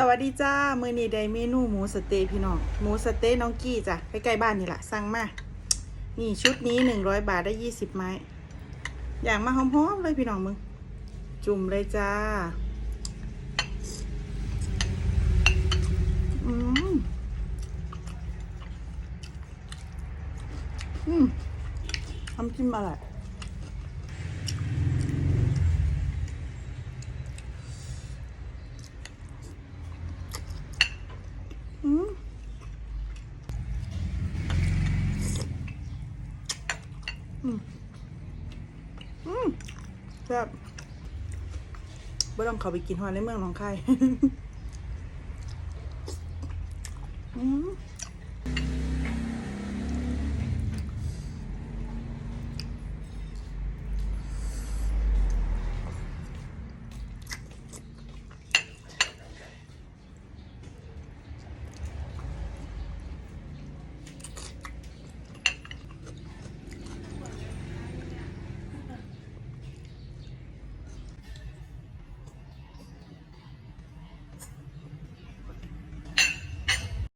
สวัสดีจ้า มือนี้ได้เมนูหมูสเต๊ะพี่น้อง หมูสเต๊ะน้องกี้จ้ะใกล้ๆบ้านนี่แหละสั่งมา นี่ชุดนี้หนึ่งร้อยบาทได้ยี่สิบไม้ อย่างมาหอมๆเลยพี่น้องมึง จุ่มเลยจ้า อืม อืมน้ำจิ้มอร่อยม อืมแซ่บไม่ต้องเขาไปกินหอยในเมืองหนองคาย